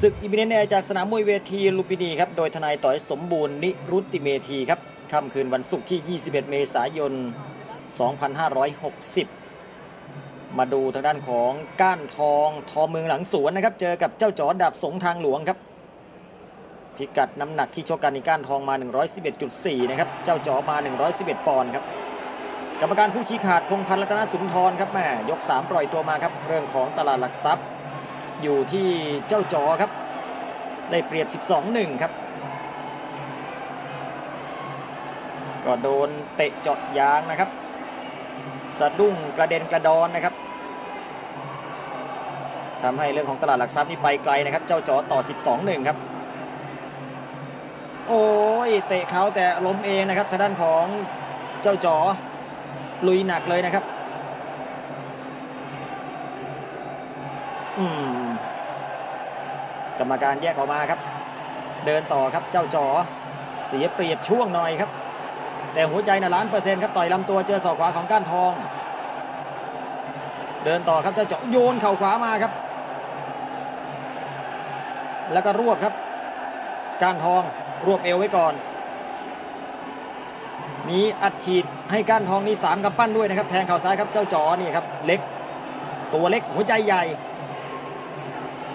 ศึกอิมิเนนแอร์จากสนามมวยเวทีลุมพินีครับ โดยทนายต่อยสมบูรณ์นิรุตติเมธีครับค่ำคืนวันศุกร์ที่ 21 เมษายน 2560 มาดูทางด้านของก้านทองทอเมืองหลังสวนนะครับ เจอกับเจ้าจอดับสงทางหลวงครับ พิกัดน้ำหนักที่ชกกันในก้านทองมา 111.4 นะครับ เจ้าจอมา 111 ปอนด์ครับกรรมการผู้ชี้ขาดพงพันธ์รัตนสุนทรครับแม่ยก 3 ปล่อยตัวมาครับ เรื่องของตลาดหลักทรัพย์ อยู่ที่เจ้าจอครับ ได้เปรียบ 12-1 ครับ ก็โดนเตะเจาะยางนะครับ สะดุ้งกระเด็นกระดอนนะครับทำให้เรื่องของตลาดหลักทรัพย์นี่ไปไกลนะครับ เจ้าจอต่อ 12-1 ครับโอ้ยเตะเขาแต่ล้มเองนะครับทางด้านของเจ้าจอลุยหนักเลยนะครับ อืม กรรมการแยกออกมาครับ เดินต่อครับเจ้าจอเสียเปรียบช่วงหน่อยครับ แต่หัวใจนะล้านเปอร์เซ็นต์ครับต่อยลำตัวเจอศอกขวาของก้านทอง เดินต่อครับเจ้าจอโยนเข่าขวามาครับ แล้วก็รวบครับก้านทองรวบเอวไว้ก่อนมีอัดฉีดให้ก้านทองนี่สามกำปั้นด้วยนะครับ แทงเข่าซ้ายครับเจ้าจอนี่ครับเล็ก ตัวเล็กหัวใจใหญ่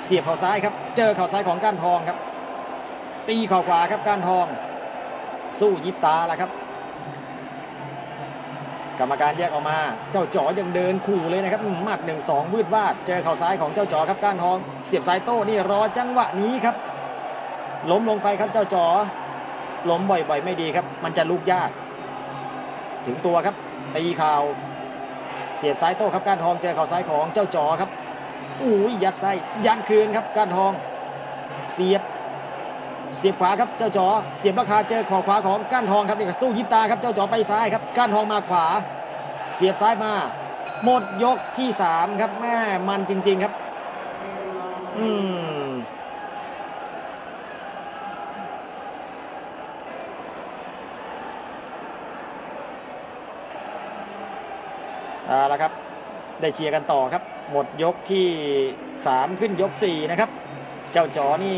เสียบเข่าซ้ายครับ เจอเข่าซ้ายของก้านทองครับ ตีเข่าขวาครับก้านทอง สู้ยิบตาแล้วครับ กรรมการแยกออกมา เจ้าจอยังเดินขู่เลยนะครับหมัดหนึ่งสองวืดวาด เจอเข่าซ้ายของเจ้าจอครับก้านทอง เสียบซ้ายโต้นี่รอจังหวะนี้ครับ ล้มลงไปครับเจ้าจอล้มบ่อยๆ ไม่ดีครับ มันจะลุกยาก ถึงตัวครับตีเข่าเสียบซ้ายโต้ครับก้านทองเจอเข่าซ้ายของเจ้าจอครับ อุ้ยยัดไส้ยัดคืนครับก้านทอง เสียบ เสียบขวาครับเจ้าจอเสียบราคาเจอขอขวาของก้านทองครับนี่ก็สู้ยิบตาครับเจ้าจอไปซ้ายครับก้านทองมาขวา เสียบซ้ายมา หมดยกที่สามครับแม่มันจริง ๆครับ อืมเอาละครับ ได้เชียร์กันต่อครับ หมดยกที่ 3 ขึ้นยก 4 นะครับ เจ้าจอนี่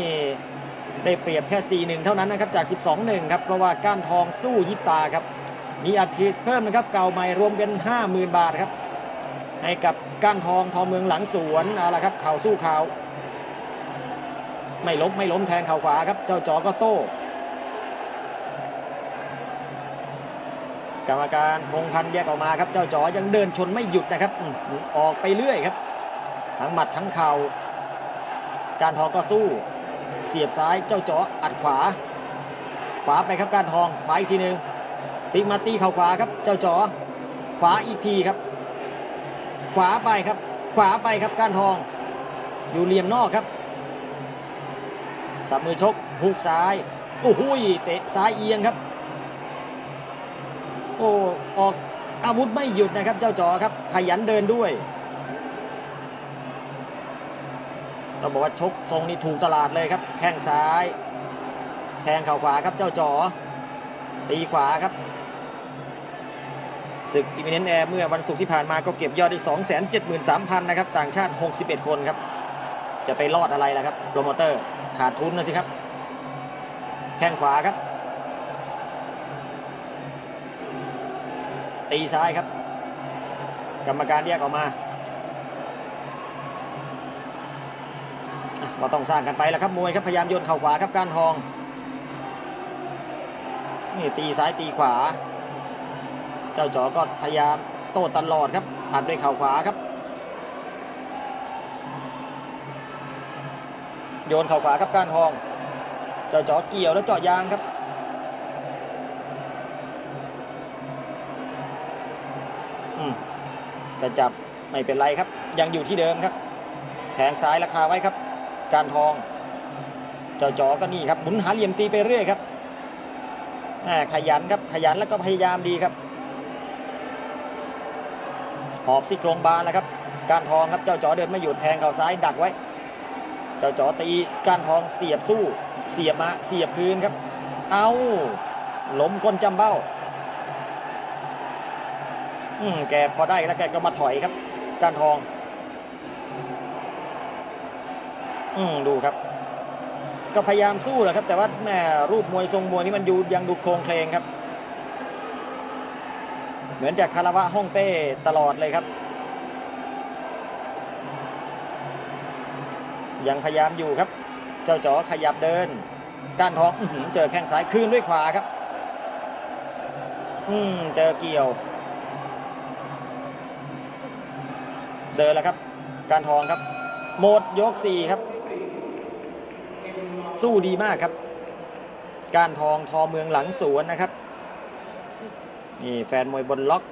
ได้เปรียบแค่ 4-1 เท่านั้นนะครับ จาก 12-1 ครับ เพราะว่าก้านทองสู้ยิบตาครับ มีอัดฉีดเพิ่มนะครับ เก่าใหม่รวมเป็น 50,000 บาทครับ ให้กับก้านทองทองเมืองหลังสวนเอาละครับเข่าสู้เข่าไม่ล้มไม่ล้มแทงเข่าขวาครับ เจ้าจอก็โต้กรรมการพงพันธ์แยกออกมาครับ เจ้าจอยังเดินชนไม่หยุดนะครับอืมออกไปเรื่อยครับ ทั้งหมัดทั้งเข่าการทองก็สู้ เสียบซ้ายเจ้าจออัดขวา ขวาไปครับการทองขวาอีกทีหนึ่งพลิกมาตีเข่าขวาครับ เจ้าจอขวาอีกทีครับ ขวาไปครับ ขวาไปครับการทอง อยู่เหลี่ยมนอกครับสับมือชกผูกซ้ายโอ้โหยเตะซ้ายเอียงครับ โอ้ออกอาวุธไม่หยุดนะครับ เจ้าจอครับ ขยันเดินด้วย ต้องบอกว่าชกทรงนี่ถูกตลาดเลยครับ แข้งซ้าย แทงเข่าขวาครับเจ้าจอตีขวาครับศึกอิมิเนนแอร์เมื่อวันศุกร์ที่ผ่านมาก็เก็บยอดได้ 273,000 นะครับ ต่างชาติ 61 คนครับ จะไปรอดอะไรล่ะครับโปรโมเตอร์ขาดทุนนะสิครับ แข้งขวาครับ ตีซ้ายครับ กรรมการแยกออกมาอะ ก็ต้องสร้างกันไปแล้วครับมวยครับพยายามโยนเข่าขวาครับกานทองนี่ตีซ้ายตีขวา เจ้าจอก็พยายามโต้ตลอดครับอัดด้วยเข่าขวาครับ โยนเข่าขวาครับกานทอง เจ้าจอเกี่ยวแล้วเจาะยางครับอืมแต่จับไม่เป็นไรครับ ยังอยู่ที่เดิมครับแทงซ้ายราคาไว้ครับ การทองเจ้าจอก็นี่ครับหมุนหาเหลี่ยมตีไปเรื่อยครับแหม่ขยันครับขยันแล้วก็พยายามดีครับ หอบซี่โครงบานแล้วครับ การทองครับเจ้าจอเดินไม่หยุดแทงเข่าซ้ายดักไว้ เจ้าจอตีการทองเสียบสู้ เสียบมาเสียบคืนครับ เอาล้มก้นจำเบ้าอืมแกพอได้แล้วแกก็มาถอยครับ การทอง อืมดูครับ ก็พยายามสู้แหละครับ แต่ว่าแหม่รูปมวยทรงมวยนี่มันดูยังดูโครงเคลงครับ เหมือนจากคาราวะฮ่องเต้ตลอดเลยครับ ยังพยายามอยู่ครับ เจ้าจ๋อขยับเดินก้านทองอื้อหือเจอแข้งซ้ายคืนด้วยขวาครับ อืมเจอเกี่ยวเดินแล้วครับ การทองครับ หมดยกสี่ครับ สู้ดีมากครับ การทองทอเมืองหลังสวนนะครับ นี่แฟนมวยบนล็อก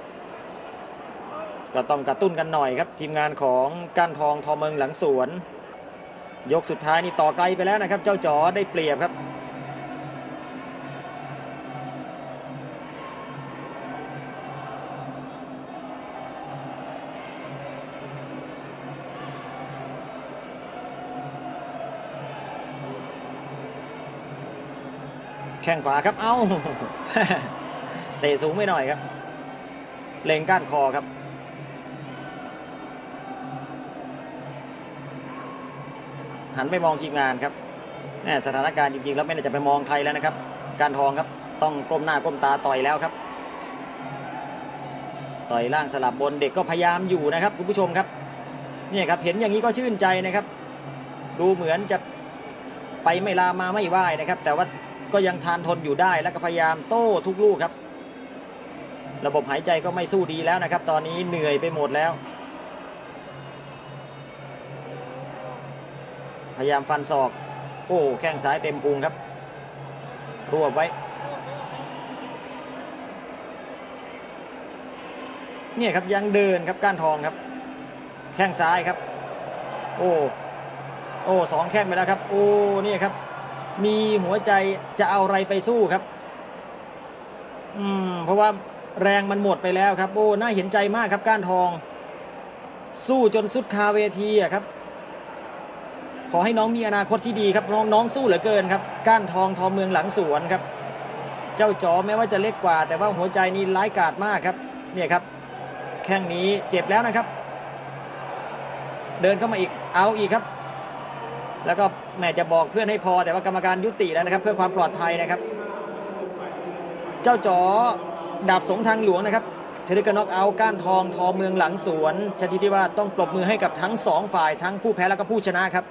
ก็ต้องกระตุ้นกันหน่อยครับ ทีมงานของก้านทองทอเมืองหลังสวน ยกสุดท้ายนี่ต่อไกลไปแล้วนะครับ เจ้าจ๋อได้เปรียบครับ แข้งขวาครับ เอ้า เตะสูงไม่หน่อยครับ เล็งก้านคอครับ หันไปมองทีมงานครับแม่สถานการณ์จริงๆ แล้วไม่ได้จะไปมองใครแล้วนะครับ การทองครับ ต้องก้มหน้าก้มตาต่อยแล้วครับ ต่อยล่างสลับบนเด็กก็พยายามอยู่นะครับคุณผู้ชมครับ เนี่ยครับเห็นอย่างนี้ก็ชื่นใจนะครับ ดูเหมือนจะไปไม่ลามาไม่ไหวนะครับ แต่ว่า ก็ยังทานทนอยู่ได้แล้วก็พยายามโต้ทุกลูกครับ ระบบหายใจก็ไม่สู้ดีแล้วนะครับ ตอนนี้เหนื่อยไปหมดแล้ว พยายามฟันศอก โอ้แข้งซ้ายเต็มพุงครับ รวบไว้เนี่ยครับยังเดินครับก้านทองครับ แข้งซ้ายครับ โอ้โอ้สองแข้งไปแล้วครับ โอ้เนี่ยครับ มีหัวใจจะเอาอะไรไปสู้ครับ อืม เพราะว่าแรงมันหมดไปแล้วครับ โอ้น่าเห็นใจมากครับก้านทอง สู้จนสุดคาเวทีอะครับ ขอให้น้องมีอนาคตที่ดีครับน้องน้องสู้เหลือเกินครับ ก้านทองทองเมืองหลังสวนครับ เจ้าจอแม้ว่าจะเล็กกว่า แต่ว่าหัวใจนี่ร้ายกาจมากครับ เนี่ยครับ แข้งนี้เจ็บแล้วนะครับ เดินเข้ามาอีกเอาอีกครับ แล้วก็ แม่จะบอกเพื่อนให้พอ แต่ว่ากรรมการยุติแล้วนะครับ เพื่อความปลอดภัยนะครับ เจ้าจ๋อดาบสงทางหลวงนะครับเทเลกน็อกเอาก้านทองทอเมืองหลังสวนชนิดที่ว่าต้องปรบมือให้กับทั้งสองฝ่ายทั้งผู้แพ้แล้วก็ผู้ชนะครับ